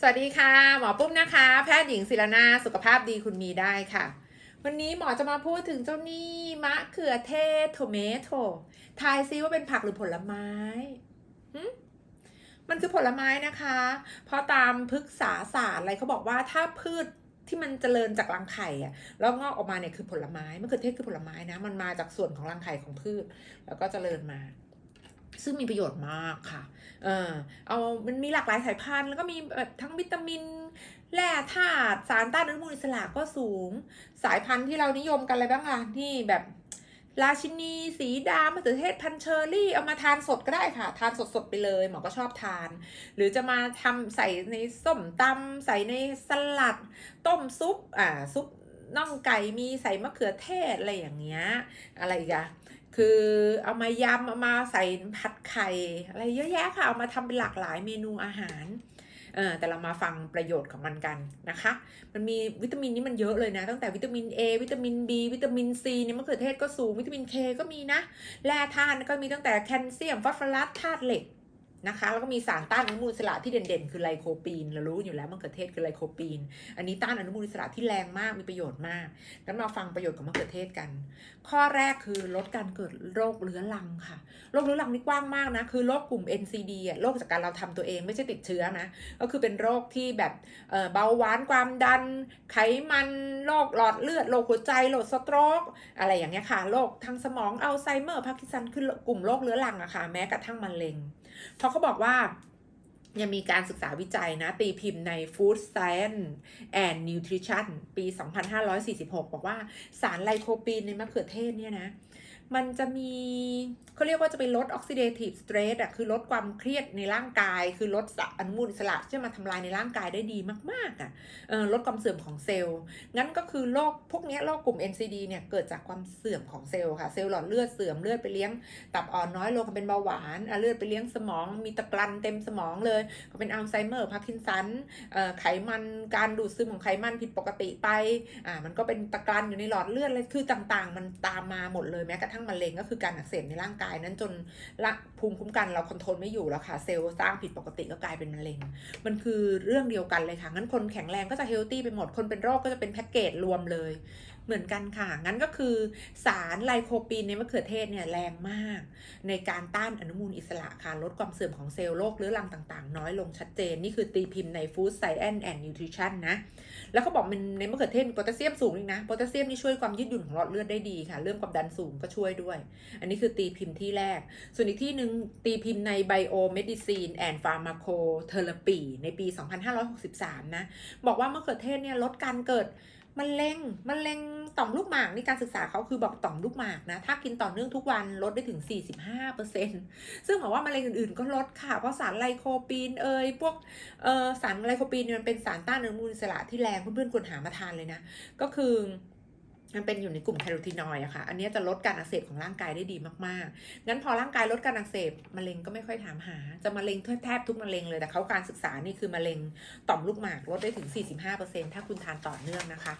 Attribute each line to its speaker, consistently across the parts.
Speaker 1: สวัสดีค่ะ หมอปุ้มนะคะ แพทย์หญิงศิรนาสุขภาพดีคุณมีได้ค่ะ วันนี้หมอจะมาพูดถึงเจ้านี่มะเขือเทศโทเมโตทายซิว่าเป็นผักหรือผลไม้มันคือผลไม้นะคะ เพราะตามพฤกษาศาสตร์อะไรเขาบอกว่าถ้าพืชที่มันเจริญจากรังไข่อะแล้วงอกออกมาเนี่ยคือผลไม้มะเขือเทศคือผลไม้นะ มันมาจากส่วนของรังไข่ของพืช แล้วก็เจริญมา ซึ่งมีประโยชน์มากค่ะ เออเอามันมีหลากหลายสายพันธุ์ แล้วก็มีแบบทั้งวิตามิน แร่ธาตุ สารต้านอนุมูลอิสระก็สูง สายพันธุ์ที่เรานิยมกันอะไรบ้างล่ะ ที่แบบราชินี สีดามะเขือเทศพันเชอร์รี่ เอามาทานสดก็ได้ค่ะ ทานสดๆไปเลย หมอก็ชอบทาน หรือจะมาทำใส่ในส้มตำใส่ในสลัด ต้มซุป อ่า ซุปน่องไก่มีใส่มะเขือเทศอะไรอย่างเงี้ย อะไรอีกัน คือเอามายำเอามาใส่ผัดไข่ อะไรเยอะแยะค่ะ เอามาทำเป็นหลากหลายเมนูอาหารเออแต่เรามาฟังประโยชน์ของมันกันนะคะ มันมีวิตามินนี่มันเยอะเลยนะ ตั้งแต่วิตามิน A วิตามิน B วิตามิน C เนี่ยมะเขือเทศก็สูง วิตามิน K ก็มีนะ แร่ธาตุก็มีตั้งแต่แคลเซียมฟอสฟอรัสธาตุเหล็ก นะคะแล้วก็มีสารต้านอนุมูลอิสระที่เด่นๆ คือไลโคปีนเรารู้อยู่แล้วมะเขือเทศคือไลโคปีน อันนี้ต้านอนุมูลอิสระที่แรงมากมีประโยชน์มากงั้นมาฟังประโยชน์ของมะเขือเทศกัน ข้อแรกคือลดการเกิดโรคเรื้อรังค่ะโรคเรื้อรังนี่กว้างมากนะคือโรคกลุ่ม NCD อะโรคจากการเราทำตัวเองไม่ใช่ติดเชื้อนะก็คือเป็นโรคที่แบบเอ่อเบาหวานความดัน ไขมันโรคหลอดเลือดโรคหัวใจโรคสโตรกอะไรอย่างเงี้ยค่ะโรคทางสมองอัลไซเมอร์พาร์กินสันคือกลุ่มโรคเรื้อรังอะค่ะแม้กระทั่งมะเร็ง เพราะเขาบอกว่ายังมีการศึกษาวิจัยนะ ตีพิมพ์ใน Food Science and Nutrition ปี 2546 บอกว่าสารไลโคปีนในมะเขือเทศเนี่ยนะมันจะมีเขาเรียกว่าจะไปลดออกซิเดทีฟสเตรสอะคือลดความเครียดในร่างกาย คือลดสอนุมูลอิสระที่มาทำลายในร่างกายได้ดีมากๆอะออลดความเสื่อมของเซลล์ งั้นก็คือโรคพวกนี้โรคกลุ่ม NCD เนี่ยเกิดจากความเสื่อมของเซลล์ค่ะ เซลล์หลอดเลือดเสื่อมเลือดไปเลี้ยงตับอ่อนน้อยลงเป็นเบาหวานเลือดไปเลี้ยงสมองมีตะกรันเต็มสมองเลย ก็เป็นอัลไซเมอร์พาร์กินสันไขมันการดูดซึมของไขมันผิดปกติไปอ่ามันก็เป็นตะกรันอยู่ในหลอดเลือดเลยคือต่างๆ มันตามมาหมดเลยแม้กระทั่งทั้งมะเร็งก็คือการอักเสบในร่างกายนั้นจนภูมิคุ้มกันเราคอนโทรลไม่อยู่แล้วค่ะเซลล์สร้างผิดปกติก็กลายเป็นมะเร็ง มันคือเรื่องเดียวกันเลยค่ะงั้นคนแข็งแรงก็จะเฮลตี้ไปหมดคนเป็นโรคก็จะเป็นแพ็กเกจรวมเลย เหมือนกันค่ะ งั้นก็คือสารไลโคปีนในมะเขือเทศเนี่ยแรงมาก ในการต้านอนุมูลอิสระค่ะ ลดความเสื่อมของเซลล์โรคเรื้อรังต่างๆ น้อยลงชัดเจน นี่คือตีพิมพ์ใน Food Science and Nutrition นะ แล้วเขาบอกมันในมะเขือเทศมีโพแทสเซียมสูงอีกนะ โพแทสเซียมนี่ช่วยความยืดหยุ่นของหลอดเลือดได้ดีค่ะ เรื่องความดันสูงก็ช่วยด้วย อันนี้คือตีพิมพ์ที่แรก ส่วนอีกที่หนึ่งตีพิมพ์ใน Biomedicine and Pharmacotherapy ในปี 2563 นะ บอกว่ามะเขือเทศเนี่ยลดการเกิด มะเร็งมะเร็งต่อมลูกหมากนี่การศึกษาเขาคือบอกต่อมลูกหมากนะ ถ้ากินต่อเนื่องทุกวันลดได้ถึง 45%ซึ่งบอกว่ามะเร็งอื่นๆ ก็ลดค่ะ เพราะสารไลโคปีนเอยพวกเออสารไลโคปีนมันเป็นสารต้านอนุมูลอิสระที่แรงเพื่อนๆควรหามาทานเลยนะ ก็คือ มันเป็นอยู่ในกลุ่มแคโรทีนอยด์อะค่ะ อันนี้จะลดการอักเสบของร่างกายได้ดีมากๆ งั้นพอร่างกายลดการอักเสบมะเร็งก็ไม่ค่อยถามหา จะมะเร็งแทบทุกมะเร็งเลย แต่เขาการศึกษานี่คือมะเร็งต่อมลูกหมากลดได้ถึง 45%ถ้าคุณทานต่อเนื่องนะคะ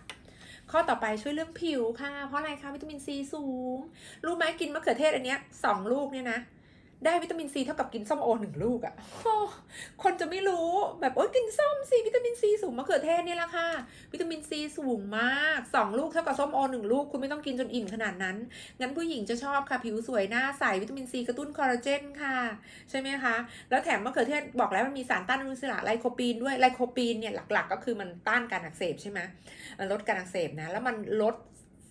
Speaker 1: ข้อต่อไปช่วยเรื่องผิวค่ะ เพราะอะไรคะวิตามินซีสูง รู้ไหมกินมะเขือเทศอันเนี้ยสองลูกเนี่ยนะ ได้วิตามินซีเท่ากับกินส้มโอหนึ่งลูกอะ่ะ คนจะไม่รู้แบบโอ๊ยกินส้มสิวิตามินซีสูงมะเขือเทศเนี่ยแหละค่ะ วิตามินซีสูงมากสองลูกเท่ากับส้มโอหนึ่งลูกคุณไม่ต้องกินจนอิ่มขนาดนั้น งั้นผู้หญิงจะชอบค่ะ ผิวสวยหน้าใสวิตามินซีกระตุ้นคอลลาเจนค่ะ ใช่ไหมคะ แล้วแถมมะเขือเทศบอกแล้วมันมีสารต้านอนุมูลอิสระไลโคปีนด้วยไลโคปีนเนี่ยหลักๆ ก็คือมันต้านการอักเสบใช่ไหมลดการอักเสบนะแล้วมันลด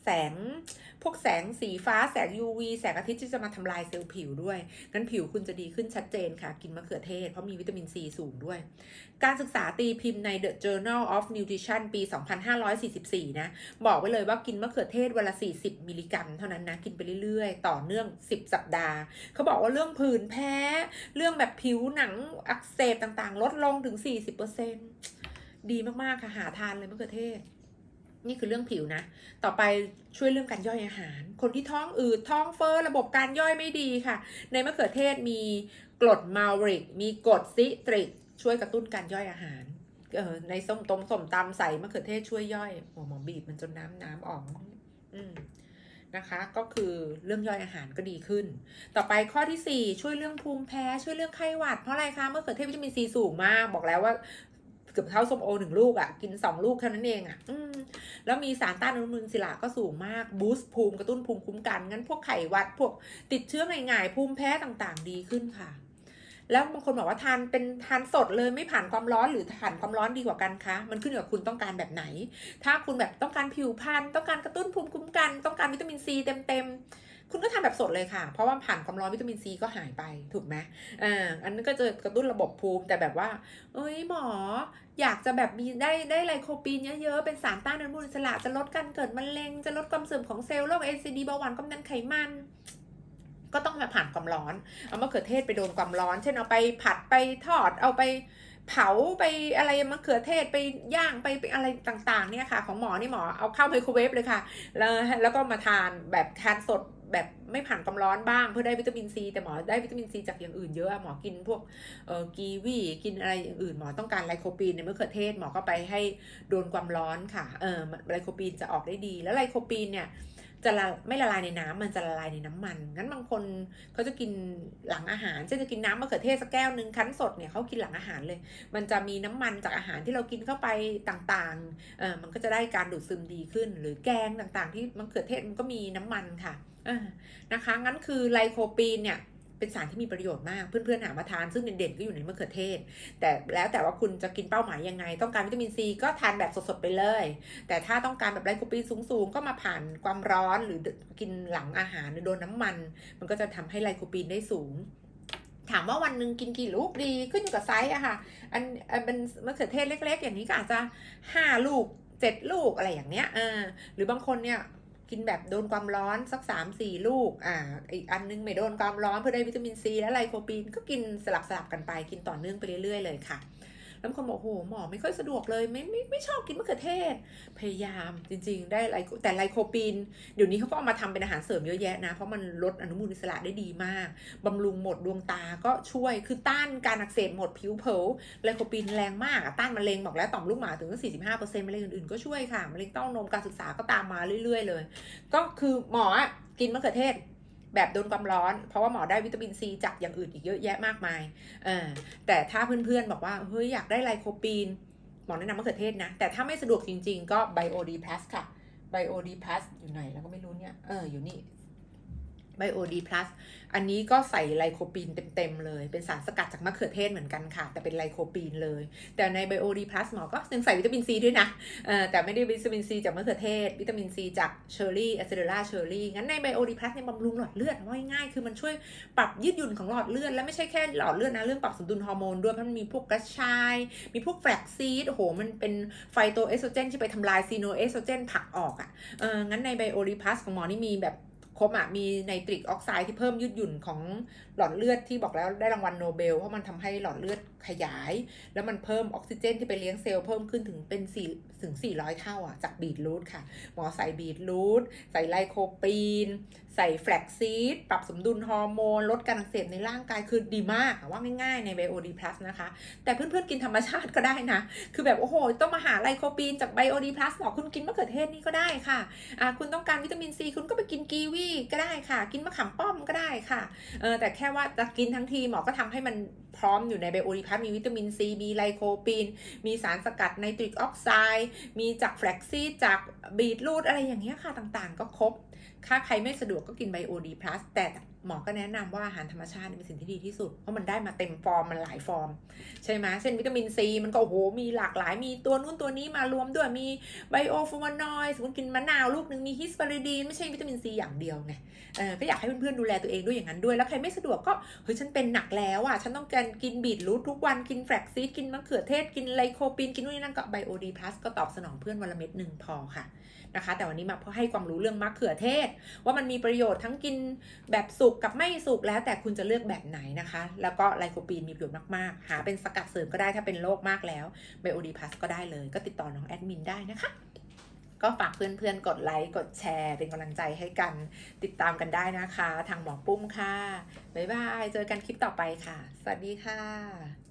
Speaker 1: แสงพวกแสงสีฟ้าแสง UV แสงอาทิตย์ที่จะมาทำลายเซลล์ผิวด้วยงั้นผิวคุณจะดีขึ้นชัดเจนค่ะ กินมะเขือเทศ เพราะมีวิตามินซีสูงด้วย การศึกษาตีพิมพ์ใน The Journal of Nutrition ปี 2544 นะ บอกไว้เลยว่ากินมะเขือเทศวันละ 40 มิลลิกรัม เท่านั้นนะ กินไปเรื่อยๆ ต่อเนื่อง 10 สัปดาห์ เขาบอกว่าเรื่องผื่นแพ้ เรื่องแบบผิวหนังอักเสบต่างๆ ลดลงถึง 40%ดีมากๆค่ะหาทานเลยมะเขือเทศ นี่คือเรื่องผิวนะ ต่อไปช่วยเรื่องการย่อยอาหาร คนที่ท้องอืดท้องเฟ้อระบบการย่อยไม่ดีค่ะ ในมะเขือเทศมีกรดมาลริก มีกรดซิตริก ช่วยกระตุ้นการย่อยอาหารออในส้มตมส้มตำใส่มะเขือเทศช่วยย่อยโอ้หมอบีบมันจนน้ำน้ำออกนะคะก็คือเรื่องย่อยอาหารก็ดีขึ้น ต่อไปข้อที่ 4 ช่วยเรื่องภูมิแพ้ช่วยเรื่องไข้หวัด เพราะอะไรคะมะเขือเทศวิตามินซีสูงมาก บอกแล้วว่า เกือบเท่าส้มโอหนึ่งลูกอะ่ะ กินสองลูกเท่านั้นเองอะ่ะอืมแล้วมีสารต้านอนุมูลอิสระก็สูงมากบูสต์ภูมิกระตุ้นภูมิคุ้มกัน งั้นพวกไขหวัด พวกติดเชื้อง่ายๆภูมิแพ้ต่างๆ ดีขึ้นค่ะ แล้วบางคนบอกว่าทานเป็นทานสดเลยไม่ผ่านความร้อนหรือผ่านความร้อนดีกว่ากันคะมันขึ้นอยู่กับคุณต้องการแบบไหน ถ้าคุณแบบต้องการผิวพรรณต้องการกระตุ้นภูมิคุ้มกัน ต้องการวิตามินซีเต็มๆ คุณก็ทาแบบสดเลยค่ะ เพราะว่าผ่านความร้อนวิตามินซีก็หายไปถูกไหมอ่าอันนั้นก็จะกระตุ้นระบบภูมิแต่แบบว่า เอ้ยหมอ อยากจะแบบมีได้ได้ไลโคปีนเยอะๆ เป็นสารต้านอนุมูลอิสระจะลดการเกิดมะเร็ง จะลดความเสื่อมของเซลล์โรค NCD เบาหวานความดันไขมันก็ต้องมาผ่านความร้อน เอามะเขือเทศไปโดนความร้อน เช่นเอาไปผัดไปทอด เอาไป เผาไปอะไรมะเขือเทศไปย่างไปไปอะไรต่างๆเนี่ยค่ะ ของหมอนี่หมอเอาเข้าไมโครเวฟเลยค่ะ แล้วแล้วก็มาทานแบบทานสดแบบไม่ผ่านความร้อนบ้างเพื่อได้วิตามินซีแต่หมอได้วิตามินซีจากอย่างอื่นเยอะอะหมอกินพวกเอ่อกีวีกินอะไรอย่างอื่นหมอต้องการไลโคปีนในมะเขือเทศหมอก็ไปให้โดนความร้อนค่ะเออไลโคปีนจะออกได้ดี แล้วไลโคปีนเนี่ย จะละไม่ละลายในน้ำมันจะละลายในน้ำมัน งั้นบางคนเขาจะกินหลังอาหารเช่นจะกินน้ำมะเขือเทศสักแก้วหนึ่งคั้นสดเนี่ยเขากินหลังอาหารเลย มันจะมีน้ำมันจากอาหารที่เรากินเข้าไปต่างๆเออมันก็จะได้การดูดซึมดีขึ้น หรือแกงต่างๆ ที่มะเขือเทศมันก็มีน้ำมันค่ะเออนะคะ งั้นคือไลโคปีนเนี่ย เป็นสารที่มีประโยชน์มาก เพื่อนๆหามาทานซึ่งเด่นๆก็อยู่ในมะเขือเทศ แต่แล้วแต่ว่าคุณจะกินเป้าหมายยังไง ต้องการวิตามินซีก็ทานแบบสดๆไปเลย แต่ถ้าต้องการแบบไลโคปีนสูงๆ ก็มาผ่านความร้อนหรือกินหลังอาหารหรือโดนน้ำมัน มันก็จะทำให้ไลโคปีนได้สูงถามว่าวันหนึ่งกินกี่ลูกดีขึ้นกับไซส์อะค่ะ อันอันเป็นมะเขือเทศเล็ก ๆ อย่างนี้ก็อาจจะห้าลูกเจ็ดลูกอะไรอย่างเนี้ยเออหรือบางคนเนี่ย กินแบบโดนความร้อนสักสามสี่ลูก อ่า อีกอันนึงไม่โดนความร้อนเพื่อได้วิตามินซีและไลโคปีนก็กินสลับสลับกันไปกินต่อเนื่องไปเรื่อยๆเลยค่ะ แล้วคนบอกโอ้โหหมอไม่ค่อยสะดวกเลยไม่ไม่ไม่ชอบกินมะเขือเทศ พยายามจริง ๆ ได้ไลแต่ไลโคปีน เดี๋ยวนี้เขาก็เอามาทำเป็นอาหารเสริมเยอะแยะนะ เพราะมันลดอนุมูลอิสระได้ดีมากบำรุงหมดดวงตาก็ช่วยคือต้านการอักเสบหมดผิวเผลไลโคปีนแรงมากอะต้านมะเร็งบอกแล้วต่อมลูกหมาถึง45%มะเร็งอื่นๆก็ช่วยค่ะมะเร็งเต้านมการศึกษาก็ตามมาเรื่อย ๆ เลย ก็คือหมออะกินมะเขือเทศ แบบโดนความร้อน เพราะว่าหมอได้วิตามินซีจากอย่างอื่นอีกเยอะแยะมากมายแต่ถ้าเพื่อนๆบอกว่าเฮ้ยอยากได้ไลโคปีน หมอแนะนำมะเขือเทศนะ แต่ถ้าไม่สะดวกจริงๆ ก็ไบโอดีพลัสค่ะไบโอดีพลัสอยู่ไหนแล้วก็ไม่รู้เนี่ย เอออยู่นี่ BioD Plus อันนี้ก็ใส่ไลโคปีนเต็มๆเลย เป็นสารสกัดจากมะเขือเทศเหมือนกันค่ะ แต่เป็นไลโคปีนเลย แต่ใน BioD Plus หมอก็ยังใส่วิตามินซีด้วยนะเออแต่ไม่ได้วิตามินซีจากมะเขือเทศ วิตามินซีจากเชอร์รี่แอะซิเดล่าเชอร์รี่งั้นใน BioD Plus เนี่ยบำรุงหลอดเลือดว่าง่ายๆคือมันช่วยปรับยืดหยุ่นของหลอดเลือด และไม่ใช่แค่หลอดเลือดนะเรื่องปรับสมดุลฮอร์โมนด้วยเพราะมันมีพวกกระชาย มีพวกแฟลกซีดโอ้โหมันเป็นไฟโตเอสโตรเจนที่ไปทำลายซีโนเอสโตรเจนผลักออกอะ่ะงั้นในไบโอรีพัสของหมอนี่มีแบบ ครบอะมีไนตริกออกไซด์ที่เพิ่มยืดหยุ่นของหลอดเลือดที่บอกแล้วได้รางวัลโนเบล เพราะมันทำให้หลอดเลือดขยาย แล้วมันเพิ่มออกซิเจนที่ไปเลี้ยงเซลล์เพิ่มขึ้นถึงเป็น4ถึง 400 เท่าอะจากบีทรูทค่ะ หมอใส่บีทรูทใส่ไลโคปีน ใส่แฟลกซีดปรับสมดุลฮอร์โมน ลดการอักเสบในร่างกายคือดีมากว่าง่ายๆใน BioD Plus นะคะ แต่เพื่อนๆกินธรรมชาติก็ได้นะ คือแบบโอ้โห ต้องมาหาไลโคปีนจาก BioD Plus หรอคุณกินมะเขือเทศนี่ก็ได้ค่ะอ่าคุณต้องการวิตามินซีคุณก็ไปกินกีวีก็ได้ค่ะ กินมะขามป้อมก็ได้ค่ะเออแต่แค่ว่าจะกินทั้งทีหมอก็ทำให้มันพร้อมอยู่ในไบโอริพัสมีวิตามินซีมีไลโคปีน มีสารสกัดไนตริกออกไซด์มีจากแฟลกซี่จากบีทรูทอะไรอย่างเงี้ยค่ะต่างๆ ก็ครบถ้าใครไม่สะดวกก็กินไบโอดีพลัสแต่ หมอก็แนะนำว่าอาหารธรรมชาติเป็นสิ่งที่ดีที่สุด เพราะมันได้มาเต็มฟอร์มมันหลายฟอร์ม ใช่ไหมเช่นวิตามินซีมันก็โอ้โหมีหลากหลาย มีตัวนู้นตัวนี้มารวมด้วยมีไบโอฟลาวานอยด์สมมติกินมะนาวลูกหนึ่งมีฮิสปาริดีนไม่ใช่วิตามินซีอย่างเดียวไงเออก็อยากให้เพื่อนๆดูแลตัวเองด้วยอย่างนั้นด้วย แล้วใครไม่สะดวกก็เฮ้ยฉันเป็นหนักแล้วอะฉันต้องการกินบีทรูททุกวันกินแฟลกซีดกินมะเขือเทศกินไลโคปีนกินนู่นนี่นั่นก็ไบโอดีพลัสก็ตอบสนองเพื่อนวันละเม็ดหนึ่งพอค่ะนะคะ แต่วันนี้มาเพื่อให้ความรู้เรื่องมะเขือเทศ ว่ามันมีประโยชน์ทั้งกินแบบสุกกับไม่สุกแล้วแต่คุณจะเลือกแบบไหนนะคะ แล้วก็ไลโคปีนมีประโยชน์มาก ๆ หาเป็นสกัดเสริมก็ได้ถ้าเป็นโรคมากแล้วไบโอดีพัสก็ได้เลย ก็ติดต่อน้องแอดมินได้นะคะ ก็ฝากเพื่อนๆ กดไลค์กดแชร์ เป็นกำลังใจให้กันติดตามกันได้นะคะ ทางหมอปุ้มค่ะ บ๊ายบาย เจอกันคลิปต่อไปค่ะ สวัสดีค่ะ